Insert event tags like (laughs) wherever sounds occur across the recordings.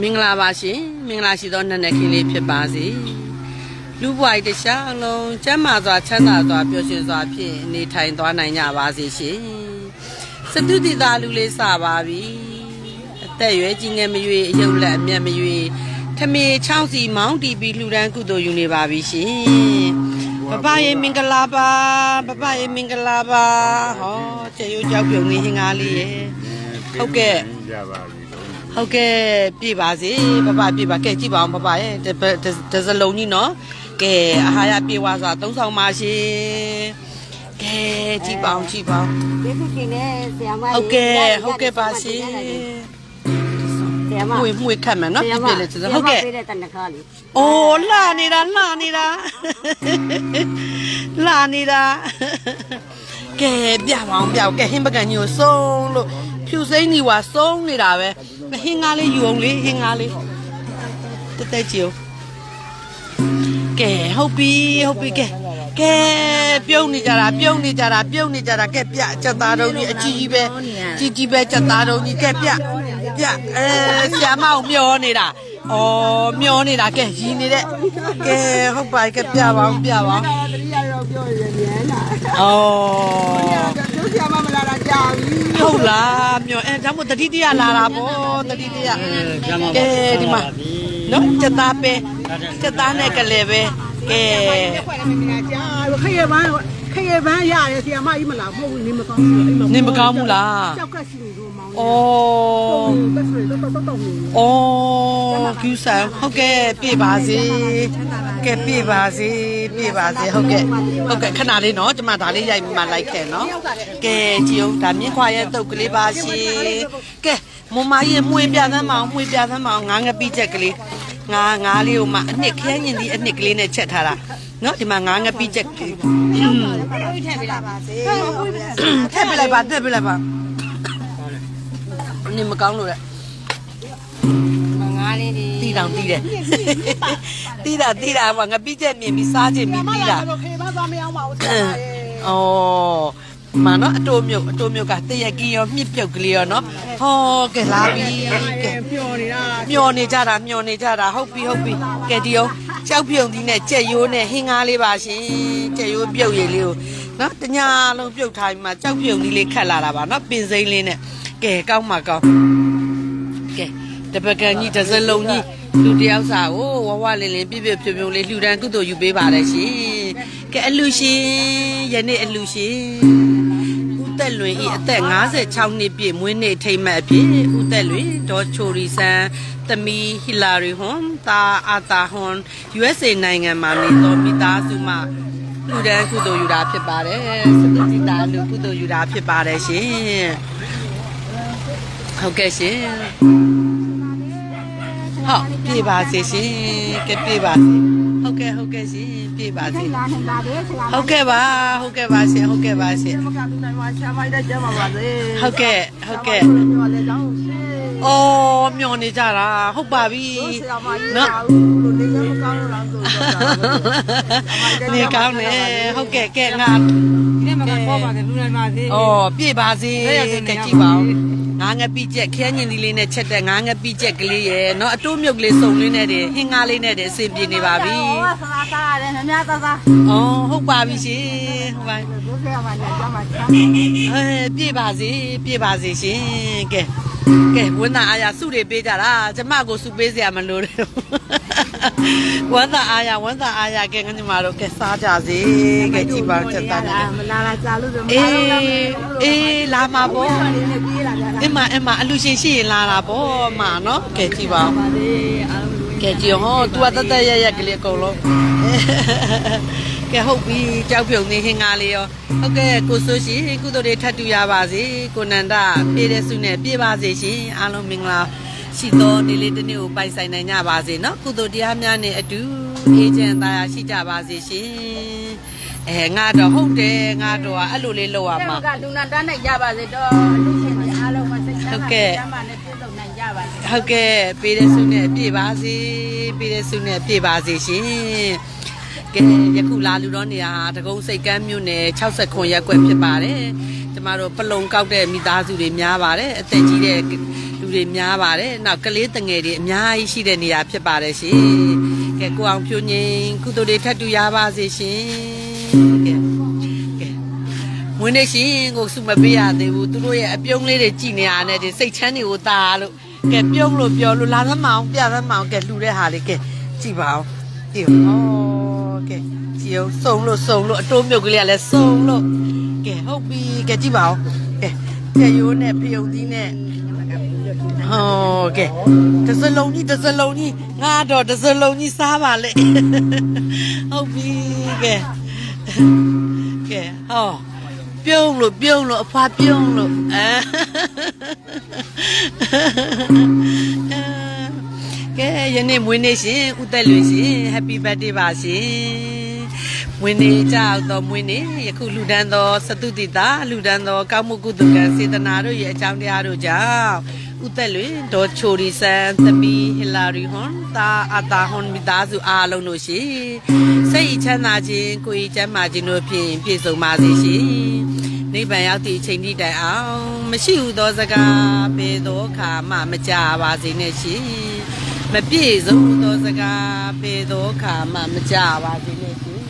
မင်္ဂလာပါရှင်မင်္ဂလာရှိသောနှစ်နှစ်ခင်းလေးဖြစ်ပါစေလူဘွားကြီးတစ်ခြားလုံးကျမ်းမာစွာချမ်းသာစွာပျော်ရွှင်စွာဖြင့်နေထိုင်သွားနိုင်ကြပါစေရှင်စတုတိသားလူလေးစပါပြီအသက်ရွယ်ကြီးငယ်မရွေအယုတ်လက်အမျက်မရွေထမေချောင်းစီမောင်းတီပြီးလှူဒန်းကုသိုလ်ယူနေပါပြီရှင်ပပရေမင်္ဂလာပါပပရေမင်္ဂလာပါဟောကျေရိုးကြောက်ပြုံနေဟင်္ဂါလေးရေ ဟုတ်ကဲ့ကြပါပြီလို့ဟုတ်ကဲ့ပြည့်ပါစေပပပြည့်ပါကဲကြည့်ပါအောင်ပပရဲ့တစ်ပတ်တစ်တစ်စလုံးကြီးနော်ကဲအာဟာရပြေဝစွာသုံးဆောင်ပါရှင်ကဲကြည့်ပါအောင်ကြည့်ပါအောင်ဒီခုကင်းနဲ့ဆရာမဟုတ်ကဲ့ဟုတ်ကဲ့ပါရှင်ဆရာမမွေမွေခတ်မယ်နော်ပြည့်ပြည့်လေးစဟုတ်ကဲ့ပြည့်တဲ့တနခါလေးအိုးလာနေတာလာနေတာလာနေတာကဲပြပါအောင်ပြအောင်ကဲဟင်းပကံကြီးကိုစုံလို့ ဖြူစိမ့်ကြီးဝါစုံနေတာပဲဟင်းကားလေးယူအောင်လေဟင်းကားလေးတက်တက်ကြည့်အောင်ကဲဟုတ်ပြီဟုတ်ပြီကဲကဲပြုံးနေကြတာပြုံးနေကြတာပြုံးနေကြတာကဲပြချက်သားတော်ကြီးအကြီးကြီးပဲကြီးကြီးပဲချက်သားတော်ကြီးကဲပြပြအဲဆရာမအောင်မျောနေတာဩမျောနေတာကဲရီနေတဲ့ကဲဟုတ်ပါကဲပြပါအောင်ပြပါအောင် တတိယတော့ပြောရပြန်လာဩတို့ဆရာမမလာတာကြာပြီဟုတ်လားမျောအဲဒါမို့တတိတရလာတာပေါ့တတိတရကဲဒီမှာနော်ချက်သားပဲချက်သားနဲ့ကလေးပဲကဲခွက်လည်းမမြင်ကြာခရပန်းခ ရပန်းရတယ်ဆရာမကြီးမလာမဟုတ်ဘူးနေမကောင်းဘူးအိမ်မှာနေမကောင်းဘူးလားကြောက်ကရှိနေလို့မောင်းဩပတ်ဆွေတော့တော့တော့နေဩကျူဆန်ဟုတ်ကဲ့ပြပါစေကဲပြပါစေပြပါစေဟုတ်ကဲ့ဟုတ်ကဲ့ခဏလေးနော်ကျမဒါလေးရိုက်ပြီးမှလိုက်ခဲ့နော်ကဲကြည့်အောင်ဒါမြင့်ခွာရဲ့တုတ်ကလေးပါရှင်ကဲမမရဲ့မွေးပြသမ်းမအောင်မွေးပြသမ်းမအောင်ငါးငပိချက်ကလေးငါးငါးလေးကိုမှအနှစ်ခရမ်းညင်ဒီအနှစ်ကလေးနဲ့ချက်ထားတာ နော်ဒီမှာငါးငပိချက်ကလေးထည့်ပေးလာပါစေထည့်ပြလိုက်ပါထည့်ပြလိုက်ပါနေမကောင်းလို့လေငါးလေးဒီတီးတောင်တီးတယ်တီးတာတီးတာကငါပြီးချက်မြင်ပြီးစားခြင်းပြီးတီးတာခရပန်းသွားမအောင်ပါဘူးဆအရာမရဲ့ဩမနော်အတိုးမြုပ်အတိုးမြုပ်ကတရက်ကီရောမြစ်ပြုတ်ကလေးရောနော်ဟောကဲလာပြီကဲပျော်နေတာမျောနေကြတာမျောနေကြတာဟုတ်ပြီဟုတ်ပြီကဲဒီအောင် ကြောက်ပြုံဒီနဲ့ကြက်ရိုးနဲ့ဟင်းကားလေးပါရှင်ကြက်ရိုးပြုတ်ရည်လေးကိုနော်တညာလုံးပြုတ်ထားပြီးမှကြောက်ပြုံဒီလေးခတ်လာတာပါနော်ပင်စိမ့်လေးနဲ့ကဲကောင်းပါကောင်းကဲတပကံကြီးတစ်စလုံးကြီးလူတယောက်စာကိုဝဝလင်းလင်းပြပြဖြုံဖြုံလေးလှူဒန်းကုသိုလ်ယူပေးပါတယ်ရှင်ကဲအလူရှင်ယနေ့အလူရှင်ဦး သက်လွင်ဤအသက်56နှစ်ပြည့်မွေးနေ့ထိမ့်မှတ်အဖြစ်ဦးသက်လွင်ဒေါ်ချိုရီဆန်သမီးဟီလာရီဟွန်တာအာတာဟွန် USA နိုင်ငံမှာနေသောမိသားစုမှလူဒန်းကုသိုလ်ယူတာဖြစ်ပါတယ်စတတိတာလူကုသိုလ်ယူတာဖြစ်ပါတယ်ရှင်ဟုတ်ကဲ့ရှင်ဟုတ်ပြေပါစေရှင်ကဲပြေပါစေဟုတ်ကဲ့ဟုတ်ကဲ့ရှင် ပြေပါစေလာနေပါလေဆရာမဟုတ်ကဲ့ပါဟုတ်ကဲ့ပါရှင်ဟုတ်ကဲ့ပါရှင်မကတူနိုင်ပါဆရာမရဲ့ကျမ်းပါပါစေဟုတ်ကဲ့ဟုတ်ကဲ့ပြောလေတော့ရှင် အော်မျောနေကြတာဟုတ်ပါပြီဆရာမကြီးနော်လို့နေလည်းမကောင်းတော့လားဆိုတော့နေကောင်းတယ်ဟုတ်ကဲ့ကဲငါဒီနေ့မှာပေါ်ပါတယ်လူနယ်မှာစေအော်ပြည့်ပါစေကဲကြည့်ပါဦးငါးငပိကျက်ခဲညင်ဒီလေးနဲ့ချက်တဲ့ငါးငပိကျက်ကလေးရယ်နော်အတိုးမြုပ်ကလေးစုံလေးနဲ့တည်းဟင်းကားလေးနဲ့တည်းအဆင်ပြေနေပါပြီ။ဟုတ်ပါဆရာသားရတယ်မြတ်သားသား။အော်ဟုတ်ပါပြီရှင်။ဟုတ်ပါပြီ။ဘုရားမှာညမှာချမ်း။အဲပြေပါစေပြေပါစေရှင်။ကဲကဲဝင်းသားအားရစုတွေပေးကြတာကျမကိုစုပေးစရာမလိုတယ်ဝမ်းသာအားရဝမ်းသာအားရကဲငါညီမတို့ကဲစားကြစေကဲကြည့်ပါဦးချက်သားနေမလာလာကြာလို့ဆိုအေးအေးလာမှာပေါ့နေပြေးလာကြတာအမအမအလူရှင်ရှိရင်လာတာပေါ့အမနော်ကဲကြည့်ပါဦးပါလေအားလုံးကဲကြည့်ဟော तू ကတသက်ရရက်ကလေးအကုန်လုံး ကဲဟုတ်ပြီကြောက်ပြုံနေဟင်္ဂါလေးရောဟုတ်ကဲ့ကိုဆိုရှင်ကုသိုလ်တွေထပ်တူရပါစေကိုနန္ဒပြေးတဲ့စုနဲ့ပြေးပါစေရှင်အားလုံးမင်္ဂလာရှိသောနေ့လေးတစ်နေ့ကိုပိုင်ဆိုင်နိုင်ကြပါစေနော်ကုသိုလ်တရားများနဲ့အတူအေးချမ်းသာယာရှိကြပါစေရှင်အဲငါတော့ဟုတ်တယ်ငါတော့အဲ့လိုလေးလောက်ရမှာကလူနာတန်းနိုင်ကြပါစေတော့လူရှင်တွေအားလုံးမစိတ်ချမ်းသာကျမ်းမာနဲ့ပြည့်စုံနိုင်ကြပါစေဟုတ်ကဲ့ပေးတဲ့ဆုနဲ့ပြည့်ပါစေပေးတဲ့ဆုနဲ့ပြည့်ပါစေရှင် ကဲယခုလာလူတော်နေရာတကုံစိတ်ကမ်းမြို့နယ်60ခွန်ရက်ကွက်ဖြစ်ပါတယ်ကျမတို့ပလုံကောက်တဲ့မိသားစုတွေများပါတယ်အသက်ကြီးတဲ့တွေများပါတယ်နောက်ကလေးတငယ်တွေအများကြီးရှိတဲ့နေရာဖြစ်ပါတယ်ရှင်ကဲကိုအောင်ဖြိုးငင်းကုသိုလ်တွေထပ်တူရပါစေရှင်ကဲကဲဝင်းနေရှင်ကိုစုမပေးရသေးဘူးသူတို့ရဲ့အပြုံးလေးတွေကြည်နေရတဲ့ဒီစိတ်ချမ်းတွေကိုตาလို့ကဲပြုံးလို့ပြောလို့လာသမအောင်ပြသမအောင်ကဲလှူတဲ့ဟာလေးကဲကြည်ပါအောင်ကြည်အောင်ဩ ကဲကြည်အောင်စုံလို့စုံလို့အတိုးမြုပ်ကလေးကလည်းစုံလို့ကဲဟုတ်ပြီကဲကြည်ပါအောင်ကဲကျက်ရိုးနဲ့ဖယုံသီးနဲ့ဟုတ်ကဲ့တစ်စလုံးကြီးတစ်စလုံးကြီးငါတော့တစ်စလုံးကြီးစားပါလေဟုတ်ပြီကဲကဲဟောပြုံးလို့ပြုံးလို့အဖွာပြုံးလို့အဲ ကဲယနေ့မွေးနေ့ရှင်ဥသက်လွင်ရှင် Happy birthday ပါရှင်မွေးနေ့ကြောက်တော့မွေးနေ့ယခုလူဒန်းသောစတုတိတာလူဒန်းသောကောင်းမှုကုသကံစေတနာတို့ရဲ့အကြောင်းတရားတို့ကြောင့်ဥသက်လွင်ဒေါ်ချိုရီဆန်သမီးဟီလာရီဟွန်တာအတာဟွန်မိသားစုအားလုံးတို့ရှင်စိတ်ချမ်းသာခြင်းကိုယ်ကျမ်းမာခြင်းတို့ဖြင့်ပြည့်စုံပါစေရှင်နိဗ္ဗာန်ရောက်သည့်အချိန်ထိတိုင်အောင်မရှိဟုသောစကားပေသောအခါမှမကြပါစေနဲ့ရှင် မပြည့်စုံသောစကားပေသောအခါမှမကြပါစေနဲ့ရှင်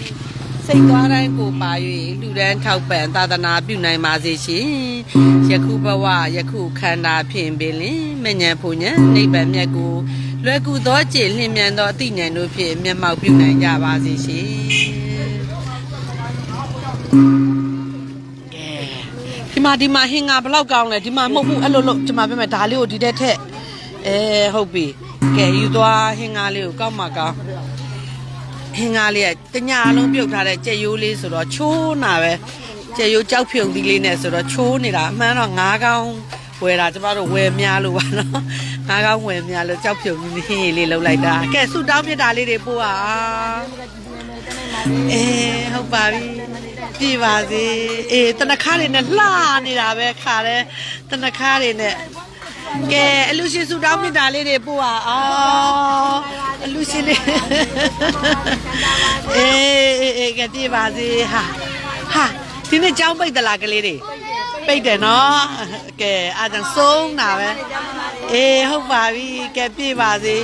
စိတ်သွားတိုင်းကိုပါ၍လူဒန်းထောက်ပံ့သာသနာပြုနိုင်ပါစေရှင်ယခုဘဝယခုခန္ဓာဖြင့်ပင်လင်မဉ္ဇဉ်ဖူဉ္ဇဉ်နိဗ္ဗာန်မြတ်ကိုလွယ်ကူသောကြည်လင်းမြန်သောအသိဉာဏ်တို့ဖြင့်မျက်မှောက်ပြုနိုင်ကြပါစေရှင်ကဲဒီမှာဒီမှာဟင်ငါဘယ်လောက်ကောင်းလဲဒီမှာမဟုတ်ဘူးအဲ့လိုလို့ဒီမှာပြမယ်ဒါလေးကိုဒီတက်ထက်အဲဟုတ်ပြီ ကဲယူသွားဟင်ငါလေးကိုကောက်မှကောင်းဟင်းကားလေးကတညာလုံးပြုတ်ထားတဲ့ကြက်ရိုးလေးဆိုတော့ချိုးနာပဲကြက်ရိုးကြောက်ဖြုံသီးလေးနဲ့ဆိုတော့ချိုးနေတာအမှန်တော့ငါးကောင်းဝယ်တာကျမတို့ဝယ်များလို့ပါနော်ငါးကောင်းဝယ်များလို့ကြောက်ဖြုံသီးဟင်းရည်လေးလုံးလိုက်တာကဲဆူတောင်းပြတာလေးတွေပို့ပါအေးဟုတ်ပါပြီပြပါစေအေးတနခါးတွေနဲ့လှနေတာပဲခါတယ်တနခါးတွေနဲ့ ကဲအလူရှင်ဆူတောင်းပြတာလေးတွေပို့ပါအော်အလူရှင်လေးအေးအေးအေးကတိပါစေဟာဟာဒီနေ့ကြောင်းပိတ်တလားကလေးတွေပိတ်တယ်နော်ကဲအားကြောင့်ဆုံးတာပဲအေးဟုတ်ပါပြီကဲပြည့်ပါစေ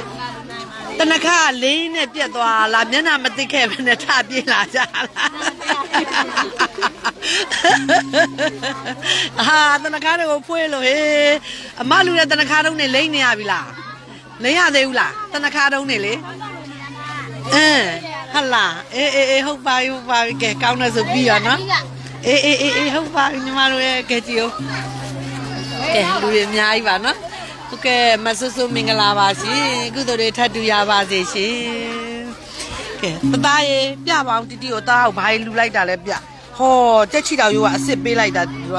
တနခါလေးနဲ့ပြက်သွားလားမျက်နှာမသိခဲ့ဘဲနဲ့ထပြေးလာကြလားအာတနခါတွေကိုဖွေးလို့ဟေးအမလူတဲ့တနခါတုံးနေလိမ့်နေရပြီလားလိမ့်ရသေးဘူးလားတနခါတုံးနေလေအင်းဟလာအေးအေးအေးဟုတ်ပါပြီဟုတ်ပါပြီကဲကောင်းတယ်ဆိုပြီးရနော်အေးအေးအေးအေးဟုတ်ပါပြီညီမတို့ရဲ့ကဲကြည့်ဦးကဲလူတွေအများကြီးပါနော် ဟုတ်ကဲ့မဆူဆူမင်္ဂလာပါရှင်ကုသိုလ်တွေထပ်တူရပါစေရှင်ကဲတသားရေပြပါအောင်တီတီကိုတားအောင်ဘာကြီးလူလိုက်တာလဲပြဟောတက်ချီတော်ရိုးကအစ်စ်ပေးလိုက်တာသူက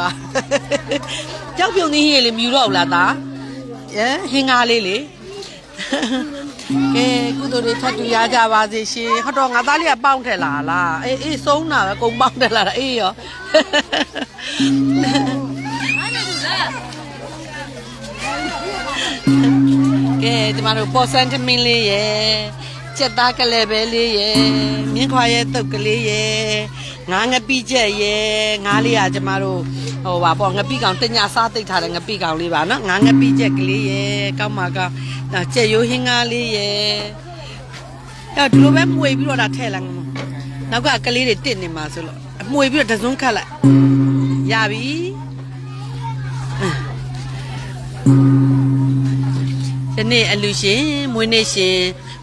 ကြောက်ပြုံနေဟင်းလေမြူတော့လားသားအဲဟင်းကားလေးလေကဲကုသိုလ်တွေထပ်တူရကြပါစေရှင်ဟောတော့ငါသားလေးကပေါင်းထက်လာလားအေးအေးဆုံးတာပဲကုံပေါင်းထက်လာတာအေးရော ကဲဒီမှာတော့ပေါ်စန်တမင်းလေးရယ်စက်သားကလေးပဲလေးရယ်မြင်းခွာရဲ့တုတ်ကလေးရယ်ငါးငပိချက်ရယ်ငါးလေးကကျမတို့ဟိုပါပေါ့ငပိကောင်တညစားသိပ်ထားတဲ့ငပိကောင်လေးပါနော်ငါးငပိချက်ကလေးရယ်ကောက်မှာကောက်ဒါကြက်ရိုးဟင်းကားလေးရယ်အဲ့ဒီလိုပဲမှွေပြီးတော့ဒါထည့်လိုက်မှာနောက်ကကလေးတွေတစ်နေမှာဆိုလို့မှွေပြီးတော့တစုံခတ်လိုက်ရပြီ ဒီနေ့အလူရှင်မွေးနေ့ရှင်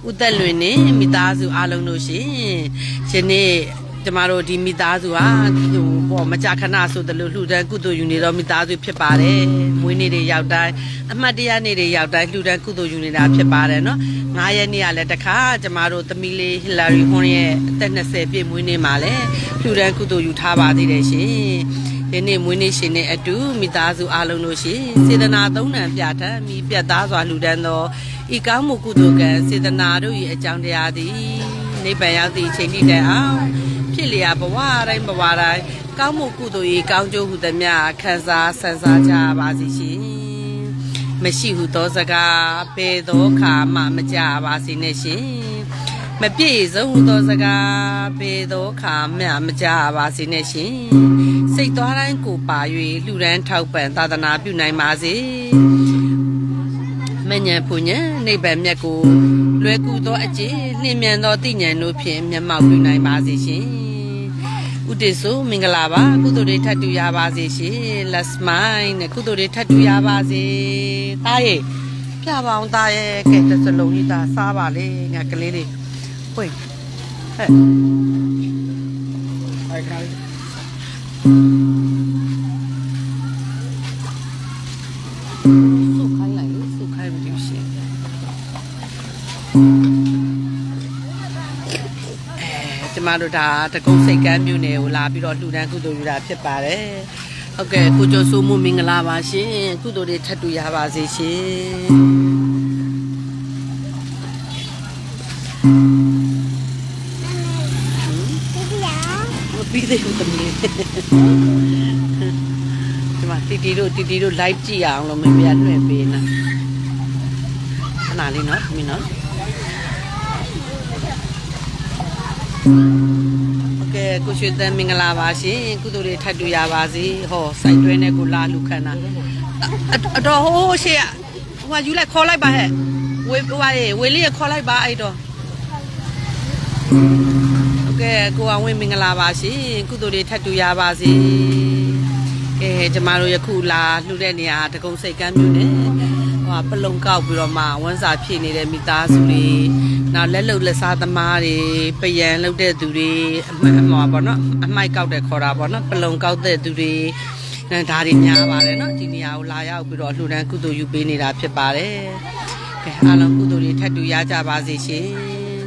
ဥသက်လွင်နဲ့မိသားစုအားလုံးတို့ရှင်ယနေ့ကျမတို့ဒီမိသားစုဟာဟိုပေါ့မကြခဏဆိုသလိုလှူဒန်းကုသိုလ်ယူနေတော့မိသားစုဖြစ်ပါတယ်မွေးနေ့တွေရောက်တိုင်းအမှတ်တရနေ့တွေရောက်တိုင်းလှူဒန်းကုသိုလ်ယူနေတာဖြစ်ပါတယ်နော်9ရက်နေ့ကလည်းတခါကျမတို့သမီးလေးဟီလာရီဟွန်ရဲ့အသက်20ပြည့်မွေးနေ့မှာလည်းလှူဒန်းကုသိုလ်ယူထားပါသေးတယ်ရှင် ဒီနေ့မွေးနေ့ရှင်နဲ့အတူမိသားစုအားလုံးတို့ရှင်စေတနာသုံးနံပြဋ္ဌာန်းမိပြတ်သားစွာလှူဒန်းသောဤကောင်းမှုကုသိုလ်ကံစေတနာတို့၏အကြောင်းတရားသည်နိဗ္ဗာန်ရောက်သည့်အချိန်ထိတိုင်အောင်ဖြစ်လျာဘဝတိုင်းဘဝတိုင်းကောင်းမှုကုသိုလ်၏ကောင်းကျိုးဟုသမျှခံစားဆန်စားကြပါစေရှင်မရှိဟုသောစကားပေသောခါမှမကြပါစေနဲ့ရှင်မပြည့်စုံဟုသောစကားပေသောခါမှမကြပါစေနဲ့ရှင် စိတ်သွားတိုင်းကိုပါ၍လှူဒန်းထောက်ပံ့သာသနာပြုနိုင်ပါစေမညံဖူညံနိဗ္ဗာန်မြတ်ကိုလွယ်ကူသောအကျင့်လျင်မြန်သောသိဉာဏ်တို့ဖြင့်မျက်မှောက်ပြုနိုင်ပါစေရှင်ဥတည်ဆိုမင်္ဂလာပါကုသိုလ်တွေထပ်တူရပါစေရှင် let's mine နဲ့ကုသိုလ်တွေထပ်တူရပါစေတားရဲ့ပြပါအောင်တားရဲ့ကဲတစ်စလုံးကြီးသားစားပါလေငါကလေးလေးဟွေဟဲ့အဲ့ခါစု မတို့ဒါတကုတ်စိတ်ကမ်းမြို့နယ်ကိုလာပြီးတော့လှူဒန်းကုသိုလ်ယူတာဖြစ်ပါတယ်ဟုတ်ကဲ့ကိုကျော်စိုးမှုမင်္ဂလာပါရှင်ကုသိုလ်တွေထပ်တူရပါစေရှင်မပြီးသေးဘူးတမီးဒီမှာတီတီတို့တီတီတို့ live ကြည့်ရအောင်လို့မမေကလွှင့်ပေးနေခဏလေးနော်မင်းနော် ကဲကိုရွှေသန်းမင်္ဂလာပါရှင်ကုသိုလ်တွေထပ်တူရပါစေဟောစိုက်တွဲနဲ့ကိုလာလူခန္ဓာအတော်ဟိုးရှေ့ဟိုကယူလိုက်ခေါ်လိုက်ပါဟဲ့ဝေဟိုကဝေလေးခေါ်လိုက်ပါအဲ့တော့ဟုတ်ကဲ့ကိုအောင်ဝင်းမင်္ဂလာပါရှင်ကုသိုလ်တွေထပ်တူရပါစေကဲကျမတို့ယခုလာလှူတဲ့နေရာတကုံစိတ်ကမ်းမြို့နယ်ဟိုပလုံကောက်ပြီးတော့မှဝန်းစာဖြည့်နေတဲ့မိသားစုတွေ နောက်လက်လုံလက်စားသမားတွေပယံလုပ်တဲ့သူတွေအမှန်အမှားပေါ့နော်အမိုက်ကောက်တဲ့ခေါ်တာပေါ့နော်ပလုံကောက်တဲ့သူတွေအဲဒါတွေများပါတယ်နော်ဒီနေရာကိုလာရောက်ပြီးတော့လှူဒန်းကုသိုလ်ယူပေးနေတာဖြစ်ပါတယ်ကဲအားလုံးကုသိုလ်တွေထပ်တူရကြပါစေရှင်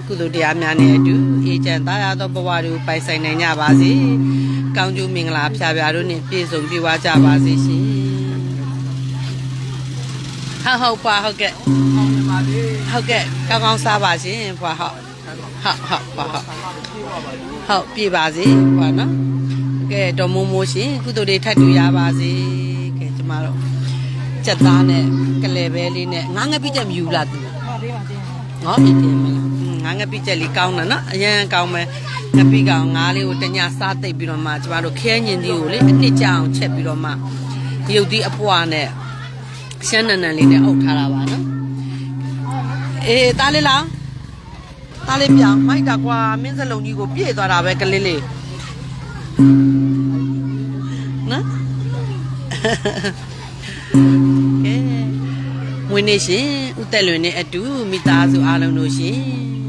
ကုသိုလ်တရားများနဲ့အတူအေးချမ်းသာရသောဘဝတွေကိုပိုင်ဆိုင်နိုင်ကြပါစေ။ကောင်းကျိုးမင်္ဂလာဖျားဖျားတို့နဲ့ပြည့်စုံပြည့်ဝကြပါစေရှင်။ ဟုတ်ဟုတ်ပါဟုတ်ကဲ့အောင်နေပါလေဟုတ်ကဲ့ကောင်းကောင်းစားပါရှင်ဖွာဟုတ်ဟုတ်ဟုတ်ပါဟုတ်ဟုတ်ပြည့်ပါစေဖွာနော်။ကဲတော်မိုးမိုးရှင်ကုသိုလ်တွေထပ်တူရပါစေ။ကဲကျမတို့စက်သားနဲ့ကလဲပဲလေးနဲ့ငါးငပိချက်မယူလာသူပါသေးပါသေးငေါ့ပြည့်တယ်မလားငါငပိချက်လေးကောင်းတယ်နော်အရင်ကောင်းမယ်ငပိကောင်ငါးလေးကိုတညစားသိပ်ပြီးတော့မှကျမတို့ခဲညင်သီးကိုလေအနှစ်ကြအောင်ချက်ပြီးတော့မှရုပ်သီးအပွားနဲ့ ရှမ်းနန်နန်လေးနဲ့အုပ်ထားတာပါနော်အေးတားလေးလားတားလေးပြောင်းမိုက်တာကွာမင်းစလုံးကြီးကိုပြည့်သွားတာပဲကလေးလေးနော်ကဲမွေးနေ့ရှင်ဥတက်လွင်နဲ့အတူမိသားစုအားလုံးတို့ရှင်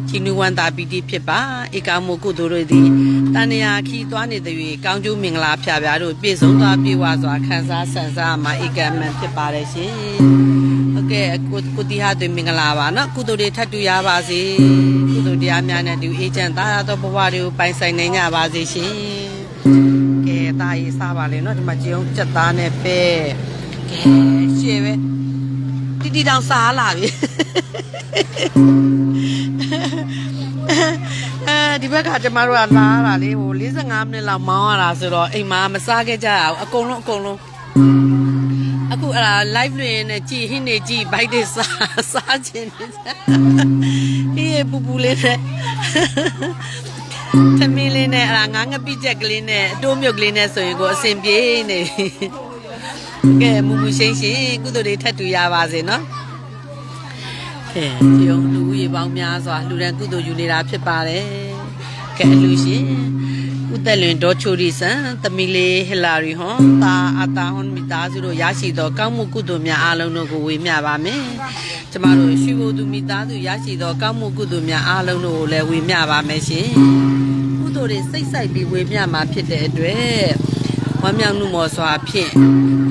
ချီနူဝန္တာပီတိဖြစ်ပါဧကမိုကုသိုလ်တို့သည် တန်ရာခီသွားနေသည်ကောင်းကျိုးမင်္ဂလာဖျားဖျားတို့ပြည့်စုံသွားပြေဝစွာခံစားဆန်စားမှာဧကမန်ဖြစ်ပါတယ်ရှင်ဟုတ်ကဲ့ကိုကိုတီဟာတွေမင်္ဂလာပါနော်ကုသိုလ်တွေထပ်တူရပါစေကုသိုလ်တရားများနဲ့တူအေးချမ်းသာရသောဘဝတွေကိုပိုင်ဆိုင်နိုင်ကြပါစေရှင်ကဲတာရေးစားပါလေနော်ဒီမှာကြည်အောင်စက်သားနဲ့ပဲကဲရှေ့ပဲတီတီတောင်စားလာပြီအဲ ဒီဘက်ကကျမတို့ကလာရတာလေဟို45မိနစ်လောက်မောင်းရတာဆိုတော့အိမ်မှာမစားခဲ့ကြရအောင်အကုန်လုံးအကုန်လုံးအခုအဲ့ဒါ live လွင်နဲ့ကြည်ဟင်းနေကြည်ဘိုက်တွေစားစားခြင်းနေကြဟေးပူပူလေးနဲ့သမီးလေးနဲ့အဲ့ဒါငါးငပိချက်ကလေးနဲ့အတိုးမြုပ်ကလေးနဲ့ဆိုရင်ကိုအဆင်ပြေနေကဲမူမူရှိန်ရှိန်ကုသိုလ်တွေထပ်တူရပါစေနော်ကဲဒီအောင်လူဦးရေပေါင်းများစွာလူရန်ကုသိုလ်ယူနေတာဖြစ်ပါတယ် ကဲအလူရှင်ဥသက်လွင်ဒေါ်ချိုရီဆန်သမီးလေးဟီလာရီဟွန်တာအတာဟွန်မိသားစုတို့ရရှိသောကောင်းမှုကုသိုလ်များအားလုံးတို့ကိုဝေမျှပါမယ်ကျမတို့ရွှေဘိုသူမိသားစုရရှိသောကောင်းမှုကုသိုလ်များအားလုံးတို့ကိုလည်းဝေမျှပါမယ်ရှင်ကုသိုလ်တွေစိတ်ဆိုင်ပြီးဝေမျှမှာဖြစ်တဲ့အတွက် ဝမ်းမြောက်မှုမော်စွာဖြင့်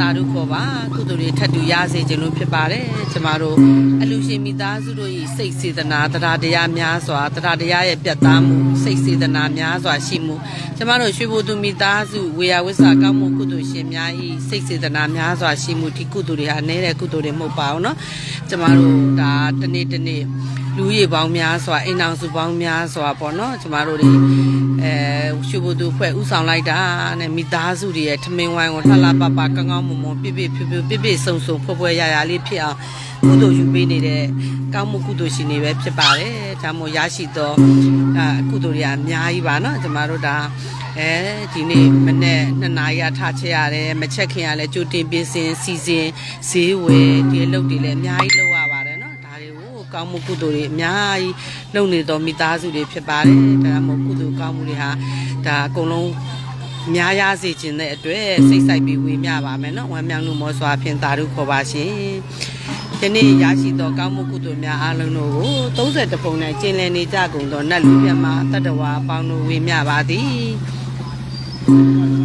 တာတို့ခေါ်ပါကုသိုလ်တွေထပ်တူရစေခြင်းလို့ဖြစ်ပါတယ်ကျမတို့အလူရှင်မိသားစုတို့၏စိတ်စေတနာတရားတရားများစွာတရားတရားရဲ့ပြတ်သားမှုစိတ်စေတနာများစွာရှိမှုကျမတို့ရွှေဘိုသူမိသားစုဝေယဝိဆာကောင်းမှုကုသိုလ်ရှင်များ၏စိတ်စေတနာများစွာရှိမှုဒီကုသိုလ်တွေဟာနဲတဲ့ကုသိုလ်တွေမဟုတ်ပါဘူးเนาะကျမတို့ဒါတစ်နေ့တစ်နေ့လူကြီးပေါင်းများစွာအိမ်အောင်စုပေါင်းများစွာပေါ့နော်ကျမတို့တွေ အဲရှုဖို့သူဖွဲ့ဥဆောင်လိုက်တာနဲ့မိသားစုတွေရဲ့ထမင်းဝိုင်းကိုလှလှပပကောင်းကောင်းမွန်မွန်ပြည့်ပြည့်ဖြူဖြူပြည့်ပြည့်စုံစုံဖွဲ့ဖွဲ့ရရလေးဖြစ်အောင်ကုသိုလ်ယူပေးနေတဲ့ကောင်းမှုကုသိုလ်ရှင်တွေပဲဖြစ်ပါတယ်ဒါမှမဟုတ်ရရှိသောအကုသိုလ်တွေအများကြီးပါနော်ကျမတို့ဒါအဲဒီနေ့မနေ့နှစ်နာရီအထားချက်ရတယ်မချက်ခင်ရလဲကြိုတင်ပြင်ဆင်စီစဉ်ဈေးဝယ်ဒီအလုပ်တွေလည်းအများကြီးလုပ်ရပါတယ်နော် ကောင်းမှုကုသိုလ်တွေအများကြီးလုပ်နေတော်မိသားစုတွေဖြစ်ပါတယ်ဒါမှမဟုတ်ကုသိုလ်ကောင်းမှုတွေဟာဒါအကုန်လုံးများရစေခြင်းတဲ့အတွက်စိတ်ဆိုင်ပြီးဝေမျှပါမယ်နော်ဝမ်းမြောက်မှုမောစွာဖြင့်သာဓုခေါ်ပါရှင်ဒီနေ့ရရှိသောကောင်းမှုကုသိုလ်များအားလုံးတို့ကို30ပုံနဲ့ကျင်လည်နေကြကုန်သောနတ်လူမြတ်မှာတတ္တဝါအပေါင်းတို့ဝေမျှပါသည်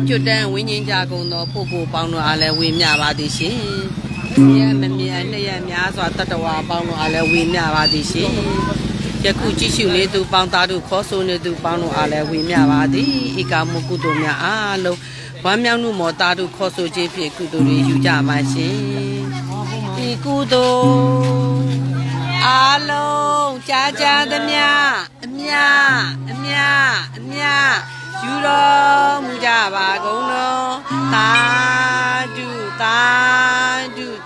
ကျွတ်တန်းဝင်းချင်းကြကုန်သောပုဂ္ဂိုလ်ပေါင်းတို့အားလည်းဝေမျှပါသည်ရှင်။ မြတ်မမြတ်နှစ်ရက်များစွာတတဝါပေါင်းတို့အားလည်းဝေမျှပါသည်ရှင်။ယခုကြည့်ရှုနေသူပေါင်းသားတို့ခေါ်ဆိုနေသူပေါင်းတို့အားလည်းဝေမျှပါသည်။ဧကမုကုသိုလ်များအားလုံးဝမ်းမြောက်မှုမောသားတို့ခေါ်ဆိုခြင်းဖြင့်ကုသိုလ်တွေယူကြပါရှင်။ဒီကုသိုလ်အားလုံးကြာကြာသမျှအမြအမြအမြယူတော်မူကြပါကုန်တော်သာဓုသာဓု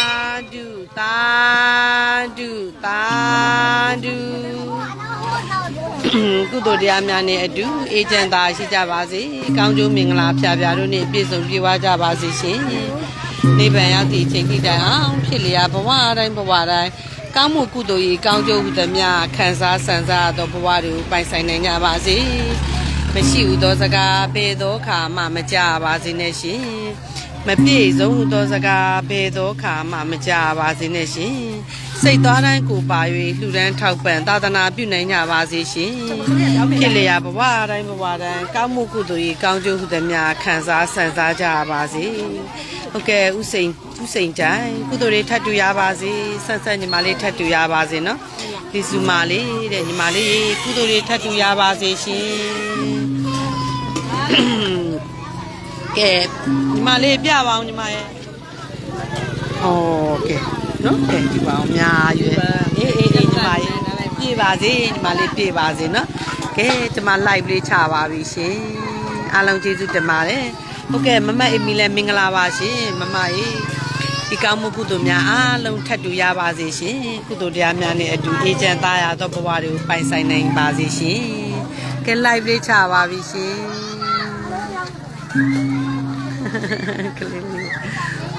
ု သာဓုသာဓုကုသိုလ်တရားများနဲ့အတူအေဂျင့်သာရှိကြပါစေကောင်းကျိုးမင်္ဂလာဖျားဖျားတို့နဲ့ပြည့်စုံပြည့်ဝကြပါစေရှင်နိဗ္ဗာန်ရောက်သည့်အချိန်ထိတိုင်အောင်ဖြစ်လျာဘဝတိုင်းဘဝတိုင်းကောင်းမှုကုသိုလ်ရေးကောင်းကျိုးဟူသည်များခံစားဆန်စားသောဘဝတွေကိုပိုင်ဆိုင်နိုင်ကြပါစေမရှိဟုသောစကားဘယ်သောခါမှမကြပါစေနဲ့ရှင် မပြည့်စုံဟုသောစကားဘယ်သောခါမှမကြပါစေနဲ့ရှင်စိတ်သွားတိုင်းကိုပါ၍လှူဒန်းထောက်ပံ့သာသနာပြုနိုင်ကြပါစေရှင်ဖြစ်လျာဘဝတိုင်းဘဝတိုင်းကောင်းမှုကုသိုလ်ရေးကောင်းကျိုးဟူသည်များခံစားဆန်စားကြပါစေဟုတ်ကဲ့ဥစိန်ဥစိန်ကြိုင်ကုသိုလ်တွေထပ်တူရပါစေဆက်ဆက်ညီမလေးထပ်တူရပါစေနော်ဒီစုမလေးတဲ့ညီမလေးကုသိုလ်တွေထပ်တူရပါစေရှင် ကဲညီမလေးပြပါအောင်ညီမရဲ့โอเคနော်ကဲဒီပါအောင်များရွယ်အေးအေးအေးညီမရဲ့ပြေပါစေညီမလေးပြေပါစေနော်ကဲဒီမှာ live လေးချပါပြီရှင်အားလုံးကျေးဇူးတင်ပါတယ်ဟုတ်ကဲ့မမအမီလည်းမင်္ဂလာပါရှင်မမရေဒီကောင်းမှုကုသိုလ်များအားလုံးထပ်တူရပါစေရှင်ကုသိုလ်တရားများနဲ့အတူအေဂျင့်သားရသောဘဝတွေကိုပိုင်ဆိုင်နိုင်ပါစေရှင်ကဲ live လေးချပါပြီရှင် (laughs) Galing.